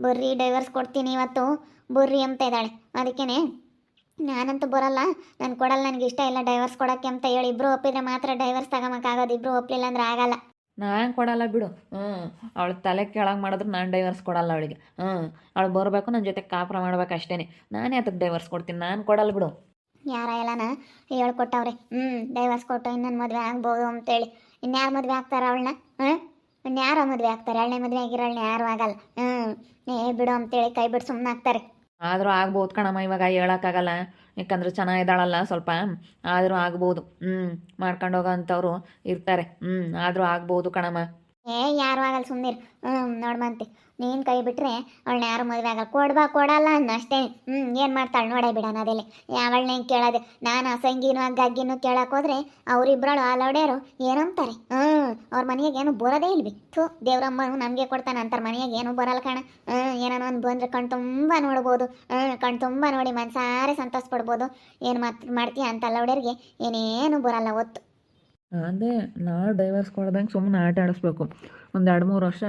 ಬರ್ರಿ ಡೈವರ್ಸ್ ಕೊಡ್ತೀನಿ ಇವತ್ತು. ಬರ್ರಿ ಅಂತ ಇದ್ದಾಳೆ. ಅದಕ್ಕೇನೆ ನಾನಂತೂ ಬರಲ್ಲ. ನಾನು ಕೊಡಲ್ಲ ನನಗೆ ಇಷ್ಟ ಇಲ್ಲ ಡೈವರ್ಸ್ ಕೊಡೋಕ್ಕೆ ಅಂತ ಹೇಳಿ ಇಬ್ಬರು ಒಪ್ಪಿದ್ರೆ ಮಾತ್ರ ಡೈವರ್ಸ್ ತಗೊಂಬಕ್ಕಾಗೋದು ಇಬ್ಬರು ಒಪ್ಪಲಿಲ್ಲ ಅಂದ್ರೆ ಆಗಲ್ಲ. ನಾನು ಕೊಡಲ್ಲ ಬಿಡು. ಹ್ಞೂ ಅವಳು ತಲೆ ಕೆಳಗೆ ಮಾಡಿದ್ರೆ ನಾನು ಡೈವರ್ಸ್ ಕೊಡಲ್ಲ ಅವಳಿಗೆ. ಹ್ಞೂ ಅವಳು ಬರಬೇಕು ನನ್ನ ಜೊತೆ ಕಾಪುರ ಮಾಡ್ಬೇಕು ಅಷ್ಟೇ ನಾನು ಅದಕ್ಕೆ ಡೈವರ್ಸ್ ಕೊಡ್ತೀನಿ. ನಾನು ಕೊಡಲ್ಲ ಬಿಡು. ಯಾರ ಎಲ್ಲನ ಹೇಳ್ಕೊಟ್ಟವ್ರೆ. ಹ್ಞೂ ಡೈವರ್ಸ್ ಕೊಟ್ಟು ಇನ್ನೊಂದು ಮದುವೆ ಆಗ್ಬೋದು ಅಂತೇಳಿ. ಇನ್ಯಾರು ಮದುವೆ ಆಗ್ತಾರೆ ಅವಳನ್ನ? ಹಾಂ ಇನ್ಯಾರೋ ಮದುವೆ ಆಗ್ತಾರೆ ಎರಡನೇ ಮದುವೆ ಆಗಿರೋ ಯಾರು ಆಗಲ್ಲ. ಹ್ಞೂ ಏ ಬಿಡು ಅಂತೇಳಿ ಕೈ ಬಿಟ್ಟು ಸುಮ್ಮನೆ ಆಗ್ತಾರೆ. ಆದರೂ ಆಗ್ಬೋದು ಕಣಮ್ಮ ಇವಾಗ ಹೇಳೋಕ್ಕಾಗಲ್ಲ. ಯಾಕಂದ್ರೆ ಚೆನ್ನಾಗಿದ್ದಾಳಲ್ಲ ಸ್ವಲ್ಪ. ಆದರೂ ಆಗ್ಬೋದು. ಹ್ಞೂ ಮಾಡ್ಕೊಂಡು ಹೋಗೋಂಥವ್ರು ಇರ್ತಾರೆ. ಹ್ಞೂ ಆದರೂ ಆಗ್ಬೋದು ಕಣಮ್ಮ. ಏ ಯಾರು ಆಗಲ್ಲ ಸುಮ್ಮನಿರು ಹ್ಞೂ ನೋಡ್ಮಂತೆ ನೀನು ಕೈ ಬಿಟ್ಟರೆ ಅವಳನ್ನ ಯಾರು ಮದುವೆ ಆಗಲ್ಲ. ಕೊಡ್ಬಾ, ಕೊಡಲ್ಲ ಅನ್ನೋ ಅಷ್ಟೇ. ಹ್ಞೂ ಏನು ಮಾಡ್ತಾಳೆ ನೋಡೇ ಬಿಡೋಣ ಅದೇಲಿ ಯಾವಳನ್ನ ಕೇಳೋದು. ನಾನು ಆ ಸಂಗಿನೂ, ಆ ಗಗ್ಗಿನೂ ಕೇಳಕ್ಕೆ ಹೋದ್ರೆ ಅವರಿಬ್ಬರಳು ಆಲೋಡ್ಯಾರು ಏನಂತಾರೆ? ಹ್ಞೂ ಅವ್ರ ಮನೆಗೆ ಏನು ಬರೋದೇ ಇಲ್ವಿ. ಥೂ ದೇವ್ರಮ್ಮನು ನಮಗೆ ಕೊಡ್ತಾನೆ ಅಂತಾರೆ ಮನೆಯಾಗ ಏನು ಬರಲ್ಲ ಕಣ. ಹ್ಞೂ ಏನೋ ಒಂದು ಬಂದ್ರೆ ಕಣ್ ತುಂಬ ನೋಡ್ಬೋದು. ಹ್ಞೂ ಕಣ್ ತುಂಬ ನೋಡಿ ಮನ್ಸಾರೆ ಸಂತೋಷ ಪಡ್ಬೋದು. ಏನು ಮಾತು ಮಾಡ್ತೀಯ ಅಂತ ಅಲ್ಲೋಡ್ಯರಿಗೆ ಏನೇನು ಬರಲ್ಲ ಒತ್ತು. ಅದೇ ನಾಳೆ ಡೈವರ್ಸ್ ಕೊಡ್ದಂಗೆ ಸುಮ್ಮನೆ ಆಟ ಆಡಿಸ್ಬೇಕು. ಒಂದು ಎರಡು ಮೂರು ವರ್ಷ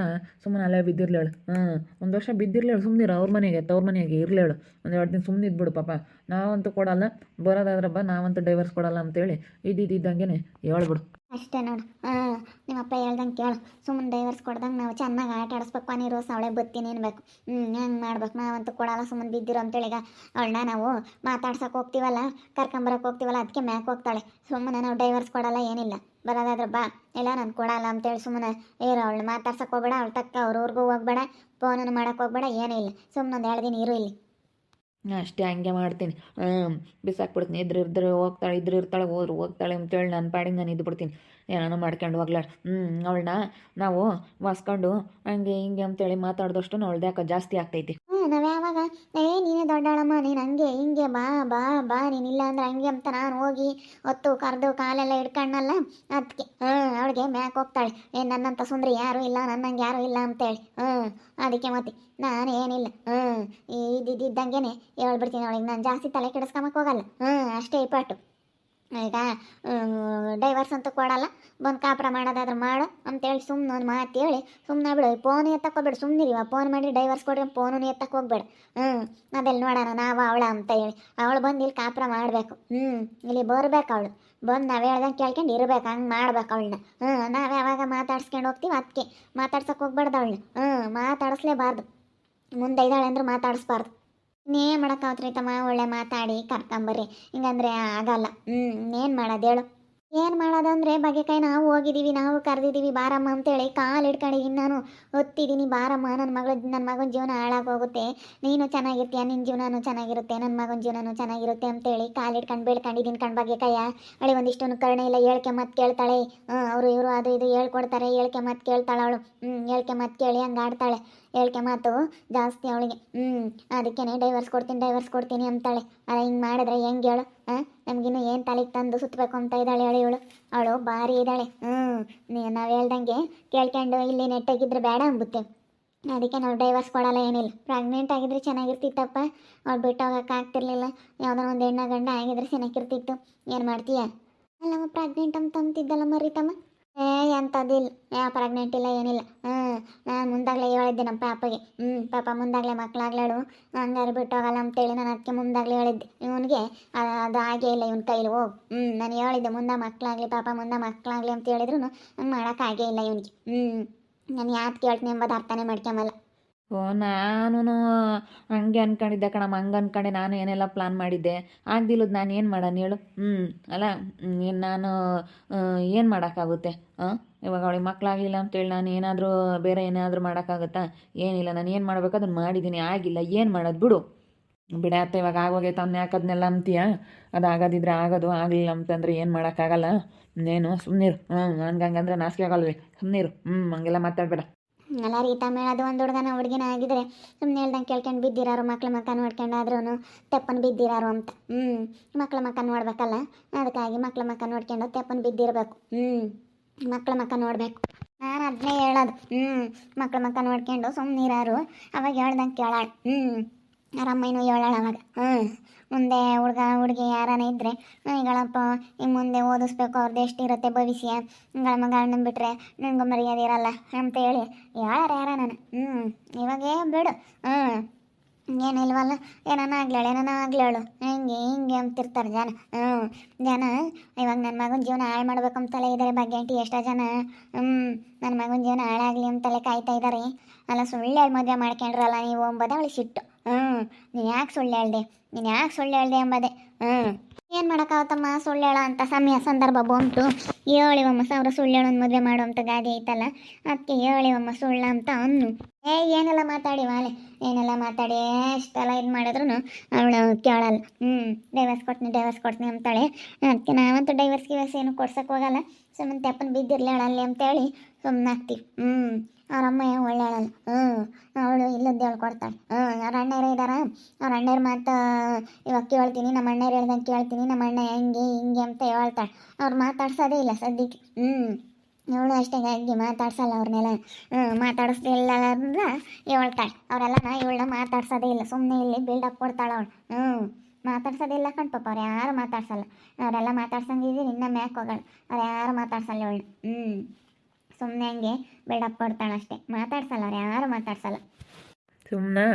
ಸುಮ್ಮನೆ ಅಲ್ಲೇ ಬಿದ್ದಿರ್ಲೇಳು ಹಾಂ ಒಂದು ವರ್ಷ ಬಿದ್ದಿರ್ಲೇಳು ಸುಮ್ಮನಿರು ಅವ್ರ ಮನೆಗೆ, ತವ್ರ ಮನೆಗೆ ಇರ್ಲೇಳು ಒಂದು ಎರಡು ದಿನ ಸುಮ್ಮನೆ ಇದ್ಬಿಡು ಪಾಪ. ನಾವಂತೂ ಕೊಡಲ್ಲ. ಬರೋದಾದ್ರೆ ಬಾ, ನಾವಂತೂ ಡೈವರ್ಸ್ ಕೊಡಲ್ಲ ಅಂತೇಳಿ ಇದ್ದಿದ್ದಂಗೆ ಹೇಳ್ಬಿಡು ಅಷ್ಟೇ ನೋಡು. ಹಾಂ, ನಿಮ್ಮಪ್ಪ ಹೇಳ್ದಂಗೆ ಕೇಳು. ಸುಮ್ಮನೆ ಡೈವರ್ಸ್ ಕೊಡ್ದಂಗೆ ನಾವು ಚೆನ್ನಾಗಿ ಆಟ ಆಡಿಸ್ಬೇಕು. ನೀರು ಅವಳೆ ಬತ್ತೀನಿ ಅನ್ಬೇಕು ಹ್ಞೂ ಹೆಂಗೆ ಮಾಡ್ಬೇಕು? ನಾವಂತೂ ಕೊಡಲ್ಲ ಸುಮ್ಮನೆ ಬಿದ್ದಿರೋ ಅಂತೇಳಿ ಈಗ. ಅವಳನ್ನ ನಾವು ಮಾತಾಡ್ಸಕ್ಕೆ ಹೋಗ್ತೀವಲ್ಲ ಕರ್ಕೊಂಬರಕ್ಕೆ ಹೋಗ್ತೀವಲ್ಲ, ಅದಕ್ಕೆ ಮ್ಯಾಕ್ ಹೋಗ್ತಾಳೆ. ಸುಮ್ಮನೆ ನಾವು ಡೈವರ್ಸ್ ಕೊಡಲ್ಲ, ಏನಿಲ್ಲ. ಬರೋದಾದ್ರೆ ಬಾ. ಇಲ್ಲ, ನಾನು ಕೊಡಲ್ಲ ಅಂತೇಳಿ ಸುಮ್ಮನೆ ಇರೋ ಅವಳು ಮಾತಾಡ್ಸಕ್ಕೆ ಹೋಗ್ಬೇಡ. ಅವಳ ತಕ್ಕ ಅವ್ರ ಊರಿಗೂ ಹೋಗ್ಬೇಡ. ಫೋನನ್ನು ಮಾಡಕ್ಕೆ ಹೋಗ್ಬೇಡ, ಏನೂ ಇಲ್ಲ. ಸುಮ್ಮನೆ ಒಂದು ಎರಡು ದಿನ ಇರು ಇಲ್ಲಿ. ಅಷ್ಟೇ ಹಂಗೆ ಮಾಡ್ತೀನಿ. ಬಿಸಾಕ್ಬಿಡ್ತೀನಿ. ಇದ್ರ ಇದ್ರೆ ಹೋಗ್ತಾಳೆ, ಇದ್ರ ಇರ್ತಾಳೆ, ಹೋದ್ರು ಹೋಗ್ತಾಳೆ. ಅಂತೇಳಿ ನನ್ನ ಪಾಡಿಗೆ ನಾನು ಇದ್ದು ಬಿಡ್ತೀನಿ. ಏನಾನ ಮಾಡ್ಕೊಂಡು ಹೋಗ್ಲಾರ. ಹ್ಞೂ ಅವಳನ್ನ ನಾವು ವಾಸ್ಕೊಂಡು ಹಂಗೆ ಹಿಂಗೆ ಅಂತೇಳಿ ಮಾತಾಡಿದಷ್ಟು ಅವಳ್ದು ಜಾಸ್ತಿ ಆಗ್ತೈತಿ. ನಾವು ಯಾವಾಗ, ಏ, ನೀನೇ ದೊಡ್ಡಾಳಮ್ಮ, ನೀನು ಹಂಗೆ ಹಿಂಗೆ ಬಾ ಬಾ ಬಾ, ನೀನು ಇಲ್ಲ ಅಂದ್ರೆ ಹಂಗೆ ಅಂತ ನಾನು ಹೋಗಿ ಹೊತ್ತು ಕರೆದು ಕಾಲೆಲ್ಲ ಹಿಡ್ಕಣ್ಣಲ್ಲ ಅದಕ್ಕೆ ಹ್ಞೂ ಅವಳಿಗೆ ಮ್ಯಾಕ್ ಹೋಗ್ತಾಳೆ. ಏ, ನನ್ನಂತ ಸುಂದ್ರಿ ಯಾರು ಇಲ್ಲ, ನನ್ನಂಗೆ ಯಾರು ಇಲ್ಲ ಅಂತೇಳಿ. ಹ್ಞೂ ಅದಕ್ಕೆ ಮತ್ತೆ ನಾನು ಏನಿಲ್ಲ ಹ್ಞೂ ಇದ್ದಿದ್ದಂಗೆ ಹೇಳ್ಬಿಡ್ತೀನಿ ಅವಳಿಗೆ. ನಾನು ಜಾಸ್ತಿ ತಲೆ ಕೆಡಿಸ್ಕೊಂಬಕ್ಕೆ ಹೋಗಲ್ಲ. ಹ್ಞೂ ಅಷ್ಟೇ ಪಾಟು. ಈಗ ಡೈವರ್ಸ್ ಅಂತೂ ಕೊಡಲ್ಲ. ಬಂದು ಕಾಪುರ ಮಾಡೋದಾದ್ರೆ ಮಾಡು ಅಂತೇಳಿ ಸುಮ್ಮನೆ ಒಂದು ಮಾತು ಹೇಳಿ ಸುಮ್ಮನೆ ಬಿಡು ಫೋನ್ ಎತ್ತಕ್ಕೆ ಹೋಗ್ಬೇಡ ಸುಮ್ಮನಿರಿವ ಫೋನ್ ಮಾಡಿ ಡೈವರ್ಸ್ ಕೊಡ್ರಿ ಫೋನು ಎತ್ತಕ್ಕೆ ಹೋಗ್ಬೇಡ ಹ್ಞೂ ಅದೆಲ್ಲ ನೋಡೋಣ, ನಾವು ಅವಳ ಅಂತ ಹೇಳಿ. ಅವಳು ಬಂದು ಇಲ್ಲಿ ಕಾಪ್ರ ಮಾಡಬೇಕು. ಹ್ಞೂ ಇಲ್ಲಿ ಬರ್ಬೇಕು ಅವಳು. ಬಂದು ನಾವು ಹೇಳ್ದಂಗೆ ಕೇಳ್ಕೊಂಡು ಇರ್ಬೇಕು, ಹಂಗೆ ಮಾಡ್ಬೇಕು ಅವಳನ್ನ. ಹ್ಞೂ ನಾವು ಯಾವಾಗ ಮಾತಾಡ್ಸ್ಕೊಂಡು ಹೋಗ್ತೀವಿ ಅದಕ್ಕೆ ಮಾತಾಡ್ಸಕ್ಕೆ ಹೋಗ್ಬಾರ್ದು ಅವಳನ್ನ. ಹ್ಞೂ ಮಾತಾಡಿಸ್ಲೇಬಾರ್ದು. ಮುಂದೆ ಇದ್ದಾಳೆ ಅಂದ್ರೆ ಮಾತಾಡಿಸ್ಬಾರ್ದು. ಇನ್ನೇ ಮಾಡೋಕ್ಕಾಗ್ತ್ರಿ ತಮ್ಮ ಒಳ್ಳೆ ಮಾತಾಡಿ ಕರ್ಕೊಂಬರ್ರಿ ಹಿಂಗಂದ್ರೆ ಆಗಲ್ಲ. ಹ್ಞೂ ಏನು ಮಾಡೋದು ಹೇಳು. ಏನು ಮಾಡೋದಂದ್ರೆ ಬಗೆಕಾಯಿ ನಾವು ಹೋಗಿದ್ದೀವಿ ನಾವು ಕರೆದಿದ್ದೀವಿ ಬಾರಮ್ಮ ಅಂತೇಳಿ ಕಾಲು ಹಿಡ್ಕೊಂಡು ನಾನು ಒತ್ತಿದ್ದೀನಿ ಬಾರಮ್ಮ ನನ್ನ ಮಗಳ ನನ್ನ ಮಗನ ಜೀವನ ಹಾಳಾಗೋಗುತ್ತೆ ನೀನು ಚೆನ್ನಾಗಿರ್ತೀಯ? ನಿನ್ನ ಜೀವನನೂ ಚೆನ್ನಾಗಿರುತ್ತೆ ನನ್ನ ಮಗನ ಜೀವನನೂ ಚೆನ್ನಾಗಿರುತ್ತೆ ಅಂತೇಳಿ ಕಾಲು ಹಿಡ್ಕೊಂಡು ಬೀಳ್ಕೊಂಡಿದ್ದೀನಿ ಕಣ್ ಬಗೆಕಾಯ. ಅಳೆ ಒಂದಿಷ್ಟೊಂದು ಕರುಣೆ ಇಲ್ಲ, ಹೇಳ್ಕೆ ಮತ್ತೆ ಕೇಳ್ತಾಳೆ. ಅವರು ಇವರು ಅದು ಇದು ಹೇಳ್ಕೊಡ್ತಾರೆ, ಹೇಳ್ಕೆ ಮತ್ತೆ ಕೇಳ್ತಾಳೆ ಅವಳು. ಹ್ಞೂ ಹೇಳ್ಕೆ ಮತ್ತೆ ಕೇಳಿ ಹಂಗೆ ಆಡ್ತಾಳೆ. ಹೇಳ್ಕೆ ಮಾತು ಜಾಸ್ತಿ ಅವಳಿಗೆ. ಹ್ಞೂ ಅದಕ್ಕೇನೆ ಡೈವರ್ಸ್ ಕೊಡ್ತೀನಿ ಡೈವರ್ಸ್ ಕೊಡ್ತೀನಿ ಅಂತಾಳೆ. ಅಲ್ಲ ಹಿಂಗೆ ಮಾಡಿದ್ರೆ ಹೆಂಗೆ ಹೇಳು? ನಮಗಿನ್ನು ಏನು ತಲೆಗೆ ತಂದು ಸುತ್ತಬೇಕು ಅಂತ ಇದ್ದಾಳೆ ಹೇಳಿ ಇವಳು ಅವಳು ಭಾರಿ ಇದ್ದಾಳೆ. ಹ್ಞೂ ನಾವು ಹೇಳ್ದಂಗೆ ಕೇಳ್ಕೊಂಡು ಇಲ್ಲಿ ನೆಟ್ಟಾಗಿದ್ರೆ ಬೇಡ ಅಂಬುತ್ತೆ ಅದಕ್ಕೆ ನಾವು ಡೈವರ್ಸ್ ಕೊಡಲ್ಲ ಏನಿಲ್ಲ. ಪ್ರೆಗ್ನೆಂಟ್ ಆಗಿದ್ರೆ ಚೆನ್ನಾಗಿರ್ತಿತ್ತಪ್ಪ. ಅವ್ಳು ಬಿಟ್ಟು ಹೋಗಕ್ಕೆ ಆಗ್ತಿರ್ಲಿಲ್ಲ. ಯಾವುದೋ ಒಂದು ಹೆಣ್ಣ ಗಂಡ ಆಗಿದ್ರೆ ಚೆನ್ನಾಗಿರ್ತಿತ್ತು. ಏನು ಮಾಡ್ತೀಯ? ಅಲ್ಲಮ್ಮ ಪ್ರೆಗ್ನೆಂಟ್ ಅಂತ ಅಂತಿದ್ದಲ್ಲ ಮರಿತಮ್ಮ ಏ ಎಂಥದ್ದಿಲ್ಲ ಯಾವ ಪ್ರೆಗ್ನೆಂಟ್ ಇಲ್ಲ, ಏನಿಲ್ಲ. ಹ್ಞೂ ನಾನು ಮುಂದಾಗಲೇ ಹೇಳಿದ್ದೆ ನಮ್ಮ ಪಾಪಗೆ. ಹ್ಞೂ ಪಾಪ ಮುಂದಾಗಲೇ ಬಿಟ್ಟು ಹೋಗಲ್ಲ ಅಂತೇಳಿ ನಾನು ಅದಕ್ಕೆ ಮುಂದಾಗಲೇ ಹೇಳಿದ್ದೆ. ಇವನಿಗೆ ಅದು ಆಗೇ ಇಲ್ಲ, ಇವನ ಕೈಲಿ ಹೋಗು. ಹ್ಞೂ ನಾನು ಹೇಳಿದ್ದೆ ಮುಂದೆ ಮಕ್ಕಳಾಗಲಿ ಪಾಪ ಮುಂದೆ ಮಕ್ಕಳಾಗಲಿ ಅಂತ ಹೇಳಿದ್ರು ಹಂಗೆ ಮಾಡೋಕ್ಕಾಗೇ ಇಲ್ಲ ಇವನಿಗೆ. ಹ್ಞೂ ನಾನು ಯಾವ್ದು ಕೇಳ್ತೀನಿ ಎಂಬುದು ಅರ್ಥನೇ ಮಾಡ್ಕೊಂಬಲ್ಲ. ಓ ನಾನು ಹಂಗೆ ಅನ್ಕೊಂಡಿದ್ದೆ ಕಣಮ್ಮ, ಹಂಗೆ ಅನ್ಕೊಂಡೆ. ನಾನು ಏನೆಲ್ಲ ಪ್ಲಾನ್ ಮಾಡಿದ್ದೆ? ಆಗ್ದಿಲ್ಲದ ನಾನು ಏನು ಮಾಡೋಣ ಹೇಳು. ಹ್ಞೂ ಅಲ್ಲ, ನಾನು ಏನು ಮಾಡೋಕ್ಕಾಗುತ್ತೆ? ಹಾಂ ಇವಾಗ ಅವಳಿಗೆ ಮಕ್ಕಳಾಗಲಿಲ್ಲ ಅಂತೇಳಿ ನಾನು ಏನಾದರೂ ಬೇರೆ ಏನಾದರೂ ಮಾಡೋಕ್ಕಾಗುತ್ತಾ? ಏನಿಲ್ಲ, ನಾನು ಏನು ಮಾಡಬೇಕು ಅದನ್ನು ಮಾಡಿದ್ದೀನಿ ಆಗಿಲ್ಲ. ಏನು ಮಾಡೋದು ಬಿಡು. ಬಿಡಾತ ಇವಾಗ ಆಗೋಗೈತೆ ಅವ್ನು ಯಾಕೆ ಅದನ್ನೆಲ್ಲ ಅಂತೀಯ? ಅದು ಆಗೋದಿದ್ರೆ ಆಗೋದು, ಆಗಲಿಲ್ಲ ಅಂತಂದ್ರೆ ಏನು ಮಾಡೋಕ್ಕಾಗಲ್ಲ? ನೀನು ಸುಮ್ಮನಿರು ಹ್ಞೂ ನನ್ಗೆ ಹಂಗಂದ್ರೆ ಆಗಲ್ವೇ? ಸುಮ್ಮನಿರು ಹ್ಞೂ ಹಂಗೆಲ್ಲ ಮಾತಾಡಬೇಡ. ಅಲ್ಲ ರೀತಾ ಮೇಳದು ಒಂದು ಹುಡುಗನ ಹುಡುಗಿನ ಆಗಿದ್ರೆ ಸುಮ್ಮನೆ ಹೇಳ್ದಂಗೆ ಕೇಳ್ಕೊಂಡು ಬಿದ್ದಿರಾರು, ಮಕ್ಳ ಮಕ್ಕ ನೋಡ್ಕೊಂಡಾದ್ರೂ ತೆಪ್ಪನ್ ಬಿದ್ದಿರಾರು ಅಂತ. ಹ್ಞೂ ಮಕ್ಳ ಮಕ್ಕ ನೋಡ್ಬೇಕಲ್ಲ? ಅದಕ್ಕಾಗಿ ಮಕ್ಳ ಮಕ್ಕ ನೋಡ್ಕೊಂಡು ತೆಪ್ಪನ್ ಬಿದ್ದಿರಬೇಕು. ಹ್ಞೂ ಮಕ್ಳ ಮಕ್ಕ ನೋಡಬೇಕು. ನಾನು ಅದನ್ನೇ ಹೇಳೋದು. ಹ್ಞೂ ಮಕ್ಳ ಮಕ್ಕ ನೋಡ್ಕೊಂಡು ಸುಮ್ಮನಿರಾರು ಅವಾಗ ಹೇಳ್ದಂಗೆ ಕೇಳಾಳ. ಹ್ಞೂ ಅಮ್ಮನೂ ಹೇಳೋಣ ಅವಾಗ. ಹ್ಞೂ ಮುಂದೆ ಹುಡುಗ, ಹುಡುಗಿ ಯಾರಾನ ಇದ್ದರೆ ಈಗಳಪ್ಪ ಹಿಂಗೆ ಮುಂದೆ ಓದಿಸ್ಬೇಕು ಅವ್ರದ್ದು ಎಷ್ಟಿರುತ್ತೆ ಭವಿಷ್ಯ. ಹಿಂಗಳ ಮಗಳನ್ನ ಬಿಟ್ಟರೆ ನನಗೂ ಮರ್ಯಾದೆ ಇರಲ್ಲ ಅಂತ ಹೇಳಿ. ಯಾರು, ಯಾರ ನಾನು? ಹ್ಞೂ ಇವಾಗೇ ಬಿಡು. ಹ್ಞೂ ಏನಿಲ್ವಲ್ಲ ಏನಾನ ಆಗ್ಲೇಳು ಏನಾನ ಆಗ್ಲೇಳು ಹಿಂಗೆ ಹಿಂಗೆ ಅಂತಿರ್ತಾರೆ ಜನ. ಹ್ಞೂ ಜನ, ಇವಾಗ ನನ್ನ ಮಗನ ಜೀವನ ಹಾಳು ಮಾಡ್ಬೇಕು ಅಂತಲೇ ಬಗ್ಗೆ ಅಂಟಿ ಎಷ್ಟೋ ಜನ. ಹ್ಞೂ ನನ್ನ ಮಗನ ಜೀವನ ಹಾಳಾಗಲಿ ಅಂತಲೇ ಕಾಯ್ತಾ ಇದ್ದಾರೆ ಅಲ್ಲ ಸುಳ್ಳು ಮದುವೆ ಮಾಡ್ಕೊಂಡ್ರಲ್ಲ ನೀವು ಎಂಬುದೇ ಅವಳಿಗೆ ಸಿಟ್ಟು. ಹ್ಞೂ ನೀನು ಯಾಕೆ ಸುಳ್ಳು ಹೇಳ್ದೆ ನೀನು ಯಾಕೆ ಸುಳ್ಳು ಹೇಳ್ದೆ ಎಂಬುದೇ ಹ್ಞೂ ಏನು ಮಾಡೋಕ್ಕಾಗತ್ತಮ್ಮ ಸುಳ್ಳು ಹೇಳೋ ಅಂತ ಸಮಯ, ಸಂದರ್ಭ ಬಂತು. ಹೇಳಿವಮ್ಮ ಸಾವಿರ ಸುಳ್ಳು ಹೇಳೋನ್ ಮದುವೆ ಮಾಡುವಂಥ ಗಾದೆ ಐತಲ್ಲ? ಅದಕ್ಕೆ ಹೇಳಿವಮ್ಮ ಸುಳ್ಳು ಅಂತ ಅನ್ನು. ಏ, ಏನೆಲ್ಲ ಮಾತಾಡಿ ವಾಲೆ ಏನೆಲ್ಲ ಮಾತಾಡಿ? ಎಷ್ಟೆಲ್ಲ ಇದು ಮಾಡಿದ್ರು ಅವಳು ಕೇಳಲ್ಲ. ಹ್ಞೂ ಡೈವರ್ಸ್ ಕೊಡ್ತೀನಿ ಡೈವರ್ಸ್ ಕೊಡ್ತೀನಿ ಅಂತಾಳೆ. ಅದಕ್ಕೆ ನಾವಂತೂ ಡೈವರ್ಸ್ ಗಿವರ್ಸ್ ಏನು ಕೊಡ್ಸಕ್ಕೆ ಹೋಗಲ್ಲ. ಸುಮ್ಮನೆ ತೆಪ್ಪನ ಬಿದ್ದಿರ್ಲಾಳ ಅಲ್ಲಿ ಅಂತೇಳಿ ಸುಮ್ಮನೆ ಆಗ್ತೀವಿ ಹ್ಞೂ ಅವ್ರ ಅಮ್ಮ ಒಳ್ಳೆ ಹೇಳಲ್ಲ ಹ್ಞೂ ಅವಳು ಇಲ್ಲದ್ದು ಹೇಳ್ಕೊಡ್ತಾಳೆ ಹ್ಞೂ ಅವ್ರ ಅಣ್ಣರು ಇದ್ದಾರ ಅವ್ರ ಅಣ್ಣರ ಮಾತು, ಇವಾಗ ಕೇಳ್ತೀನಿ, ನಮ್ಮ ಅಣ್ಣರು ಹೇಳ್ದಂಗೆ ಕೇಳ್ತೀನಿ, ನಮ್ಮ ಅಣ್ಣ ಹೆಂಗೆ, ಹಿಂಗೆ ಅಂತ ಹೇಳ್ತಾಳೆ. ಅವ್ರು ಮಾತಾಡ್ಸೋದೇ ಇಲ್ಲ ಸದ್ಯಕ್ಕೆ. ಹ್ಞೂ ಇವಳು ಅಷ್ಟೇ ಹಂಗೆ ಮಾತಾಡ್ಸಲ್ಲ ಅವ್ರನ್ನೆಲ್ಲ. ಮಾತಾಡಿಸ್ಲಿಲ್ಲ ಅಂದ್ರೆ ಹೇಳ್ತಾಳೆ. ಅವರೆಲ್ಲ ಇವಳನ್ನ ಮಾತಾಡ್ಸೋದೇ ಇಲ್ಲ ಸುಮ್ಮನೆ ಇಲ್ಲಿ ಬಿಲ್ಡಪ್ ಕೊಡ್ತಾಳೆ ಅವಳು. ಹ್ಞೂ ಮಾತಾಡ್ಸೋದೇ ಇಲ್ಲ ಪಾಪ, ಅವ್ರು ಯಾರು ಮಾತಾಡ್ಸಲ್ಲ. ಅವರೆಲ್ಲ ಮಾತಾಡ್ಸಂಗಿದ್ದೀನಿ ಇನ್ನ ಮ್ಯಾಕ್ ಹೋಗೋಣ ಅವ್ರು ಯಾರು ಮಾತಾಡ್ಸಲ್ಲ ಇವಳು ಹ್ಞೂ ಸುಮ್ಮನೆ ಹಂಗೆ ಬಿಲ್ಡಪ್ ಕೊಡ್ತಾಳೆ ಅಷ್ಟೇ. ಮಾತಾಡ್ಸಲ್ಲ ಅವ್ರು, ಯಾರು ಮಾತಾಡ್ಸಲ್ಲ. ಸುಮ್ಮನೆ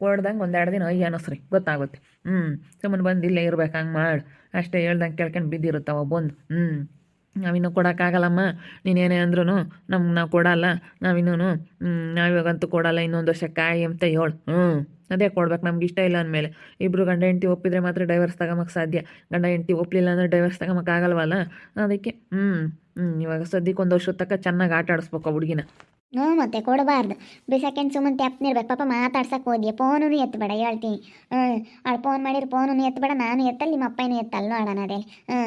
ಕೊಡ್ದಂಗೆ ಒಂದೆರಡು ದಿನ, ಅಯ್ಯ ಅನ್ನಿಸ್ರಿ ಗೊತ್ತಾಗುತ್ತೆ. ಹ್ಞೂ ಸುಮ್ಮನೆ ಬಂದು ಇಲ್ಲೇ ಇರ್ಬೇಕು, ಹಂಗೆ ಮಾಡಿ. ಅಷ್ಟೇ ಹೇಳ್ದಂಗೆ ಕೇಳ್ಕೊಂಡು ಬಿದ್ದಿರುತ್ತವ ಬಂದು. ಹ್ಞೂ ನಾವಿನ್ನೂ ಕೊಡೋಕ್ಕಾಗಲ್ಲಮ್ಮ. ನೀನೇನೇ ಅಂದ್ರೂ ನಮ್ಗೆ ನಾವು ಕೊಡಲ್ಲ. ನಾವಿನ್ನೂ ನಾವಿವಾಗಂತೂ ಕೊಡಲ್ಲ, ಇನ್ನೊಂದು ವರ್ಷ ಕಾಯಿ ಅಂತ ಹೇಳು. ಹ್ಞೂ ಅದೇ ಕೊಡ್ಬೇಕು, ನಮ್ಗೆ ಇಷ್ಟ ಇಲ್ಲ ಅಂದಮೇಲೆ. ಇಬ್ಬರು ಗಂಡ ಹೆಂಡತಿ ಒಪ್ಪಿದ್ರೆ ಮಾತ್ರ ಡೈವರ್ಸ್ ತಗೊಂಬಕ್ಕೆ ಸಾಧ್ಯ. ಗಂಡ ಹೆಂಡತಿ ಒಪ್ಪಲಿಲ್ಲ ಅಂದರೆ ಡೈವರ್ಸ್ ತಗೊಂಬಕ್ಕೆ ಆಗಲ್ವಲ್ಲ? ಅದಕ್ಕೆ ಹ್ಞೂ ಹ್ಞೂ ಇವಾಗ ಸದ್ಯಕ್ಕೆ ಒಂದು ವರ್ಷದ ತನಕ ಚೆನ್ನಾಗಿ ಆಟ ಆಡಿಸ್ಬೇಕು ಹುಡುಗಿನ. ಹ್ಞೂ, ಮತ್ತೆ ಕೊಡಬಾರ್ದು. ಸೆಕೆಂಡ್ ಸುಮ್ಮನೆ ತೆಪ್ಪನಿರ್ಬೇಕು ಪಾಪ ಮಾತಾಡ್ಸಕ್ಕೆ ಹೋದ್ಯ? ಫೋನು ಎತ್ತಬೇಡ ಹೇಳ್ತೀನಿ. ಹ್ಞೂ, ಅವ್ಳು ಫೋನ್ ಮಾಡಿದ್ರೆ ಫೋನು ಎತ್ತಬೇಡ ನಾನು ಎತ್ತಲ್ಲ, ನಿಮ್ಮ ಅಪ್ಪನೂ ಎತ್ತಲ್ಲ ನೋಡೋಣ ಅದೇ. ಹ್ಞೂ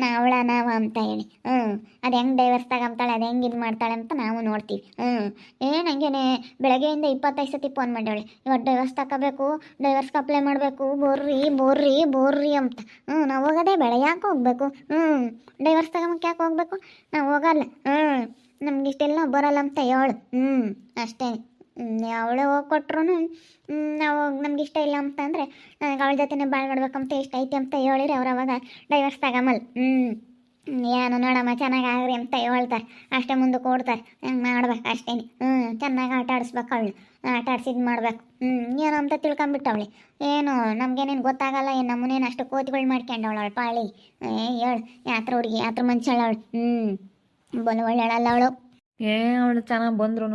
ನಾ ಅವಳ ನಾವು ಅಂತ ಹೇಳಿ. ಹ್ಞೂ, ಅದು ಹೆಂಗೆ ಡೈವರ್ಸ್ ತಗೊಂತಾಳೆ ಅದು ಹೆಂಗೆ ಇದು ಮಾಡ್ತಾಳೆ ಅಂತ ನಾವು ನೋಡ್ತೀವಿ. ಹ್ಞೂ, ಏನು ಹಂಗೇನೆ, ಬೆಳಗ್ಗೆಯಿಂದ ಇಪ್ಪತ್ತೈದು ಸತಿ ಫೋನ್ ಮಾಡ್ಯಾಳೆ. ಇವತ್ತು ಡೈವರ್ಸ್ ತಗೋಬೇಕು ಡೈವರ್ಸ್ಗೆ ಅಪ್ಲೈ ಮಾಡಬೇಕು, ಬೋರ್ರಿ ಬೋರ್ರಿ ಬೋರ್ರಿ ಅಂತ. ಹ್ಞೂ, ನಾವು ಹೋಗೋದೇ ಬೇಡ, ಯಾಕೆ ಹೋಗ್ಬೇಕು? ಹ್ಞೂ ಡೈವರ್ಸ್ ತಗೊಂಬಕ್ಕೆ ಯಾಕೆ ಹೋಗ್ಬೇಕು? ನಾವು ಹೋಗಲ್ಲ. ಹ್ಞೂ. ನಮ್ಗೆ ಇಷ್ಟೆಲ್ಲ ಬರಲ್ಲ ಅಂತ ಹೇಳು. ಹ್ಞೂ ಅಷ್ಟೇ. ಅವಳು ಹೋಗಿ ಕೊಟ್ರು ನಾವು ನಮ್ಗೆ ಇಷ್ಟ ಇಲ್ಲ ಅಂತಂದರೆ ನನಗೆ ಅವಳ ಜೊತೆನೇ ಬಾಳ್ ಮಾಡ್ಬೇಕಂತ ಇಷ್ಟ ಐತಿ ಅಂತ ಹೇಳಿರಿ. ಅವ್ರು ಅವಾಗ ಡೈವರ್ಸ್ ತಗೊಂಬಲ್. ಹ್ಞೂ ಏನು ನೋಡಮ್ಮ ಚೆನ್ನಾಗಿ ಆಗ್ರಿ ಅಂತ ಹೇಳ್ತಾರೆ. ಅಷ್ಟೇ ಮುಂದೆ ಕೊಡ್ತಾರೆ ಹಂಗೆ ಮಾಡ್ಬೇಕು ಅಷ್ಟೇನೆ ಹ್ಞೂ ಚೆನ್ನಾಗಿ ಆಟ ಆಡಿಸ್ಬೇಕು ಅವಳು. ಆಟ ಆಡ್ಸಿದ್ದು ಮಾಡ್ಬೇಕು. ಹ್ಞೂ ಏನೋ ಅಂತ ತಿಳ್ಕೊಂಬಿಟ್ಟವಳೆ. ಏನು ನಮ್ಗೇನೇನು ಗೊತ್ತಾಗಲ್ಲ ಏನು ನಮ್ಮನೇನು ಅಷ್ಟು ಕೋತಿಗಳು ಮಾಡ್ಕೊಂಡವಳು ಅವಳು ಪಾಳಿ. ಏ ಹೇಳು. ಯಾತ್ರ ಹುಡುಗಿ ಯಾತ್ರ ಮನುಷ್ಯಳು ಅವಳು. ಹ್ಞೂ ಬಲು ಒಳ್ಳೆಯಳಲ್ಲ ಅವಳು. ಏ, ಅವಳು ಚೆನ್ನಾಗಿ ಬಂದ್ರು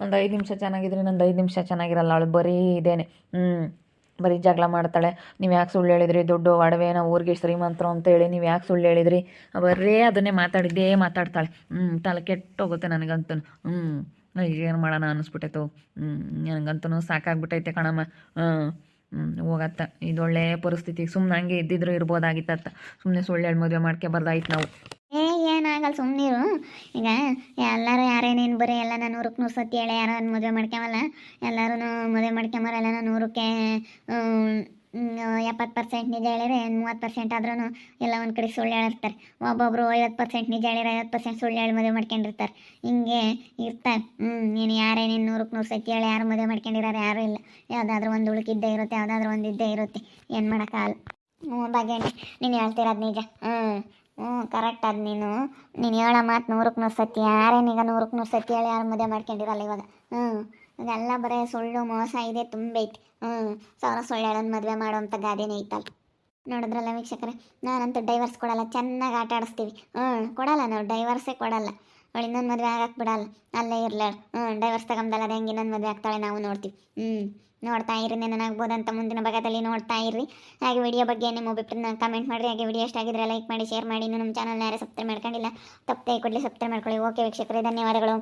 ಒಂದು ಐದು ನಿಮಿಷ ಚೆನ್ನಾಗಿದ್ರೆ ಇನ್ನೊಂದು ಐದು ನಿಮಿಷ ಚೆನ್ನಾಗಿರಲ್ಲ. ಅವಳು ಬರೀ ಇದೇನೆ. ಹ್ಞೂ ಬರೀ ಜಗಳ ಮಾಡ್ತಾಳೆ. ನೀವು ಯಾಕೆ ಸುಳ್ಳು ಹೇಳಿದ್ರಿ? ದುಡ್ಡು ಒಡವೆ ನಾವು ಊರಿಗೆ ಶ್ರೀಮಂತರು ಅಂತೇಳಿ ನೀವು ಯಾಕೆ ಸುಳ್ಳು ಹೇಳಿದ್ರಿ? ಬರೀ ಅದನ್ನೇ ಮಾತಾಡಿದ್ದೇ ಮಾತಾಡ್ತಾಳೆ. ಹ್ಞೂ ತಲೆ ಕೆಟ್ಟೋಗುತ್ತೆ ನನಗಂತೂ. ಹ್ಞೂ ಏನು ಮಾಡೋಣ ಅನ್ನಿಸ್ಬಿಟ್ಟೈತು ಹ್ಞೂ ನನಗಂತೂ ಸಾಕಾಗ್ಬಿಟ್ಟೈತೆ ಕಣಮ್ಮ. ಹ್ಞೂ ಹೋಗತ್ತ. ಇದೊಳ್ಳೆ ಪರಿಸ್ಥಿತಿ. ಸುಮ್ಮನೆ ಹಂಗೆ ಇದ್ದಿದ್ರು ಇರ್ಬೋದಾಗಿತ್ತತ್ತ ಸುಮ್ಮನೆ ಸುಳ್ಳು ಹೇಳಿ ಮದುವೆ ಮಾಡ್ಕೊಬಾರ್ದಾಯ್ತು ನಾವು. ಏನಾಗಲ್ಲ ಸುಮ್ಮನಿರು ಈಗ ಎಲ್ಲರೂ ಯಾರೇನೇನು ಬರೀ ಎಲ್ಲ ನಾನು ನೂರಕ್ಕೆ ನೂರು ಸತಿ ಹೇಳಿ, ಯಾರೋ ಮದುವೆ ಮಾಡ್ಕೊಂಬಲ್ಲ ಎಲ್ಲರೂ ಮದುವೆ ಮಾಡ್ಕೊಂಬಾರ ಎಲ್ಲ ನೂರಕ್ಕೆ ಎಪ್ಪತ್ತು ಪರ್ಸೆಂಟ್ ನಿಜ ಹೇಳಿದ್ರೆ ಮೂವತ್ತು ಪರ್ಸೆಂಟ್ ಆದ್ರೂ ಎಲ್ಲ ಒಂದು ಕಡೆ ಸುಳ್ಳು ಹೇಳಿರ್ತಾರೆ. ಒಬ್ಬೊಬ್ಬರು ಐವತ್ತು ಪರ್ಸೆಂಟ್ ನಿಜ ಹೇಳಿದ್ರೆ ಐವತ್ತು ಪರ್ಸೆಂಟ್ ಸುಳ್ಳು ಹೇಳಿ ಮದುವೆ ಮಾಡ್ಕೊಂಡಿರ್ತಾರೆ ಹಿಂಗೆ ಇರ್ತಾರೆ ಹ್ಞೂ ನೀನು ಯಾರೇನೇನು ನೂರಕ್ಕೆ ನೂರು ಸತಿ ಹೇಳಿ ಯಾರು ಮದುವೆ ಮಾಡ್ಕೊಂಡಿರೋರು ಯಾರೂ ಇಲ್ಲ. ಯಾವುದಾದ್ರೂ ಒಂದು ಉಳುಕಿದ್ದೇ ಇರುತ್ತೆ, ಯಾವುದಾದ್ರೂ ಒಂದು ಇದ್ದೇ ಇರುತ್ತೆ. ಏನು ಮಾಡೋಕ್ಕಾಗಲ್ಲ. ಹ್ಞೂ ಬಗ್ಗೆ ನೀನು ಹೇಳ್ತಿರೋದು ನಿಜ. ಹ್ಞೂ ಹ್ಞೂ ಕರೆಕ್ಟ್ ಅದು ನೀನು. ನೀನು ಹೇಳೋ ಮಾತು ನೂರಕ್ಕೆ ನೂರು ಸತಿ ಯಾರೇನೀಗ ನೂರಕ್ಕೆ ನೂರು ಸತಿ ಹೇಳಿ ಯಾರು ಮದುವೆ ಮಾಡ್ಕೊಂಡಿರಲ್ಲ ಇವಾಗ? ಹ್ಞೂ ಇದೆಲ್ಲ ಬರೀ ಸುಳ್ಳು, ಮೋಸ ಇದೆ ತುಂಬೈತಿ ಹ್ಞೂ ಸಾವಿರ ಸುಳ್ಳು ಹೇಳೋನ್ ಮದುವೆ ಮಾಡುವಂಥ ಗಾದೆನೇ ಐತಲ್ಲ. ನೋಡಿದ್ರಲ್ಲ ವೀಕ್ಷಕರೇ? ನಾನಂತೂ ಡೈವರ್ಸ್ ಕೊಡಲ್ಲ, ಚೆನ್ನಾಗಿ ಆಟ ಆಡಿಸ್ತೀವಿ ಹ್ಞೂ ಕೊಡಲ್ಲ ನಾವು ಡೈವರ್ಸೇ ಕೊಡಲ್ಲ. ಅವಳು ಇನ್ನೊಂದು ಮದುವೆ ಆಗಕ್ಕೆ ಬಿಡಲ್ಲ. ಅಲ್ಲೇ ಇರಲ್ಲ ಹ್ಞೂ ಡೈವರ್ಸ್ ತಗೊಂಬಲ್ಲ ಅದು ಹೆಂಗೆ ಇನ್ನೊಂದು ಮದುವೆ ಆಗ್ತಾಳೆ ನಾವು ನೋಡ್ತೀವಿ. ಹ್ಞೂ ನೋಡ್ತಾ ಇರಿ ನನಗಾಗ್ಬೋದಂತ ಮುಂದಿನ ಭಾಗದಲ್ಲಿ ನೋಡ್ತಾ ಇರಿ. ಹಾಗೆ ವಿಡಿಯೋ ಬಗ್ಗೆ ನಿಮ್ಮ ಅಭಿಪ್ರಾಯ ಕಮೆಂಟ್ ಮಾಡಿರಿ. ಹಾಗೆ ವಿಡಿಯೋ ಎಷ್ಟು ಆಗಿದ್ರೆ ಲೈಕ್ ಮಾಡಿ ಶೇರ್ ಮಾಡಿ. ಇನ್ನು ನಮ್ಮ ಚಾನಲ್ನ ಯಾರೇ ಸಬ್ಸ್ಕ್ರೈಬ್ ಮಾಡ್ಕೊಂಡಿಲ್ಲ, ತಪ್ಪದೆ ಕೊಡಲಿ ಸಬ್ಸ್ಕ್ರೈಬ್ ಮಾಡ್ಕೊಳ್ಳಿ. ಓಕೆ ವೀಕ್ಷಕರೇ, ಧನ್ಯವಾದಗಳು.